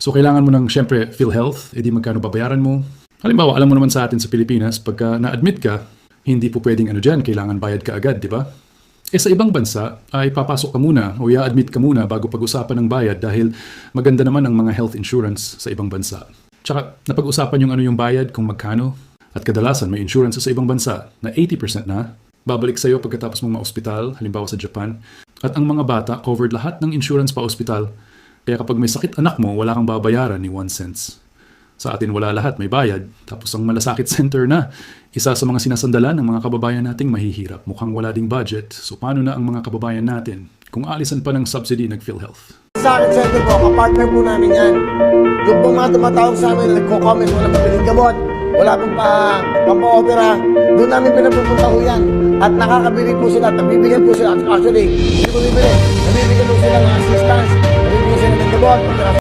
So kailangan mo ng syempre PhilHealth, edi magkano babayaran mo. Halimbawa, alam mo naman sa atin sa Pilipinas, pagka na-admit ka, hindi po pwedeng ano dyan, kailangan bayad ka agad, di ba? Eh sa ibang bansa, ay papasok ka muna o i-admit ka muna bago pag-usapan ng bayad dahil maganda naman ang mga health insurance sa ibang bansa. Tsaka napag-usapan yung ano yung bayad, kung magkano. At kadalasan may insurance sa ibang bansa na 80% na. Babalik sa'yo pagkatapos mong ma-ospital, halimbawa sa Japan. At ang mga bata, covered lahat ng insurance pa ospital. Kaya kapag may sakit anak mo, wala kang babayaran ni 1 cents. Sa atin wala lahat, may bayad. Tapos ang malasakit center na. Isa sa mga sinasandalan ng mga kababayan nating mahihirap. Mukhang wala ding budget. So paano na ang mga kababayan natin kung alisan pa ng subsidy ng PhilHealth? Sa akin, Senator po, kapartner po namin yan. Yung pong mga tumatawag sa amin, nagko-comment, wala pabiling gamot, wala pong pa, pampa-opera, doon namin pinapupunta ho yan. At nakakabili po sila, at nabibigyan po sila. Actually, hindi ko bibili, nabibigyan po sila ng assistance, thank